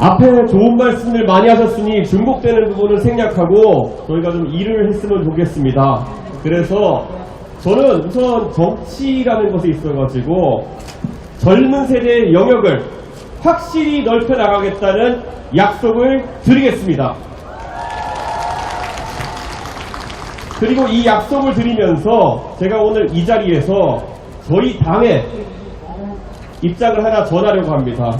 앞에 좋은 말씀을 많이 하셨으니 중복되는 부분을 생략하고 저희가 좀 일을 했으면 좋겠습니다. 그래서 저는 우선 정치라는 것에 있어가지고 젊은 세대의 영역을 확실히 넓혀 나가겠다는 약속을 드리겠습니다. 그리고 이 약속을 드리면서 제가 오늘 이 자리에서 저희 당의 입장을 하나 전하려고 합니다.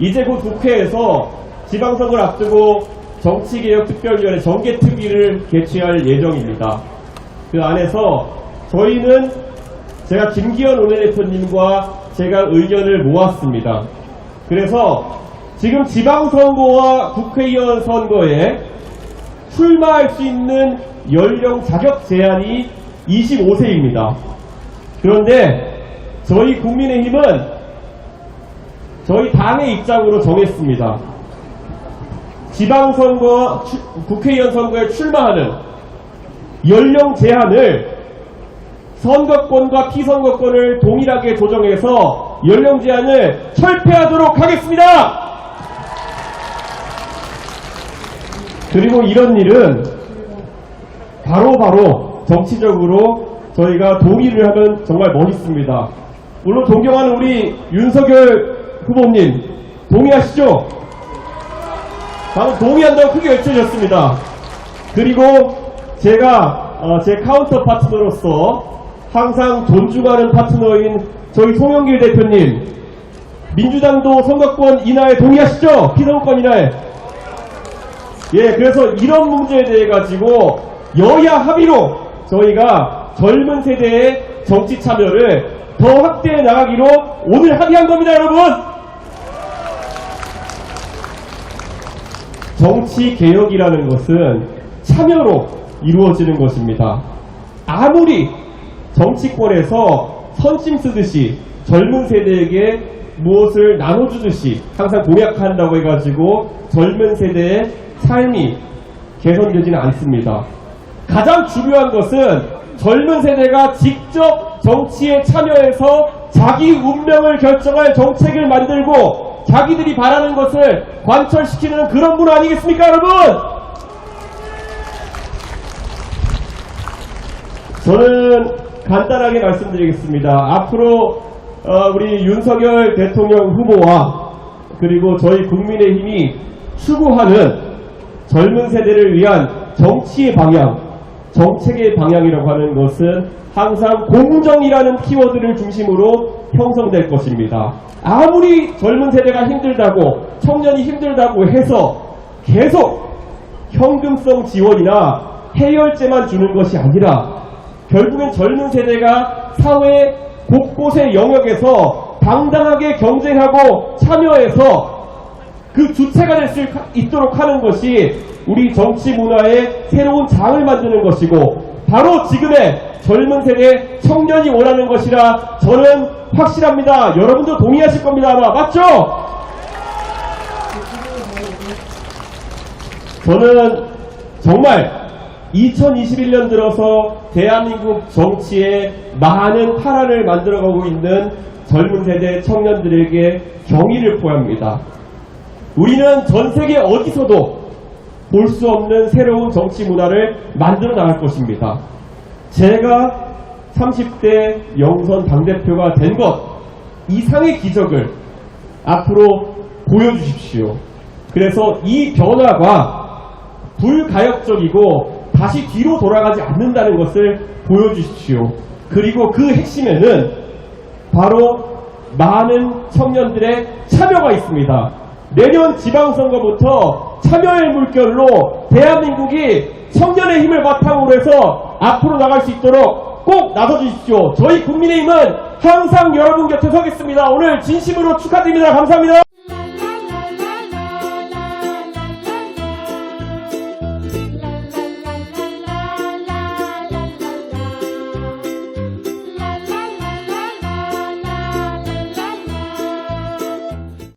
이제 곧 국회에서 지방선거를 앞두고 정치개혁특별위원회 정개특위를 개최할 예정입니다. 그 안에서 저희는 제가 김기현 원내대표님과 제가 의견을 모았습니다. 그래서 지금 지방선거와 국회의원 선거에 출마할 수 있는 연령 자격 제한이 25세입니다. 그런데 저희 국민의힘은 저희 당의 입장으로 정했습니다. 지방선거, 추- 국회의원 선거에 출마하는 연령 제한을 선거권과 피선거권을 동일하게 조정해서 연령 제한을 철폐하도록 하겠습니다! 그리고 이런 일은 바로바로 정치적으로 저희가 동의를 하면 정말 멋있습니다. 물론 존경하는 우리 윤석열 후보님 동의하시죠? 방금 동의한다고 크게 외쳐주셨습니다. 그리고 제가 어, 제 카운터 파트너로서 항상 존중하는 파트너인 저희 송영길 대표님 민주당도 선거권 인하에 동의하시죠? 피선거권 인하에 예, 그래서 이런 문제에 대해 가지고 여야 합의로 저희가 젊은 세대의 정치 참여를 더 확대해 나가기로 오늘 합의한 겁니다, 여러분! 정치 개혁이라는 것은 참여로 이루어지는 것입니다. 아무리 정치권에서 선심 쓰듯이 젊은 세대에게 무엇을 나눠주듯이 항상 공약한다고 해가지고 젊은 세대의 삶이 개선되지는 않습니다. 가장 중요한 것은 젊은 세대가 직접 정치에 참여해서 자기 운명을 결정할 정책을 만들고 자기들이 바라는 것을 관철시키는 그런 분 아니겠습니까, 여러분? 저는 간단하게 말씀드리겠습니다. 앞으로 어, 우리 윤석열 대통령 후보와 그리고 저희 국민의힘이 추구하는 젊은 세대를 위한 정치의 방향, 정책의 방향이라고 하는 것은 항상 공정이라는 키워드를 중심으로 형성될 것입니다. 아무리 젊은 세대가 힘들다고 청년이 힘들다고 해서 계속 현금성 지원이나 해열제만 주는 것이 아니라 결국엔 젊은 세대가 사회 곳곳의 영역에서 당당하게 경쟁하고 참여해서 그 주체가 될 수 있도록 하는 것이 우리 정치 문화의 새로운 장을 만드는 것이고 바로 지금의 젊은 세대 청년이 원하는 것이라 저는 확실합니다. 여러분도 동의하실 겁니다. 아마 맞죠? 저는 정말 2021년 들어서 대한민국 정치에 많은 파란을 만들어가고 있는 젊은 세대 청년들에게 경의를 표합니다. 우리는 전 세계 어디서도 볼 수 없는 새로운 정치 문화를 만들어 나갈 것입니다. 제가 30대 영선 당대표가 된 것 이상의 기적을 앞으로 보여주십시오. 그래서 이 변화가 불가역적이고 다시 뒤로 돌아가지 않는다는 것을 보여주십시오. 그리고 그 핵심에는 바로 많은 청년들의 참여가 있습니다. 내년 지방선거부터 참여의 물결로 대한민국이 청년의 힘을 바탕으로 해서 앞으로 나갈 수 있도록 꼭 나서주십시오. 저희 국민의힘은 항상 여러분 곁에 서겠습니다. 오늘 진심으로 축하드립니다. 감사합니다.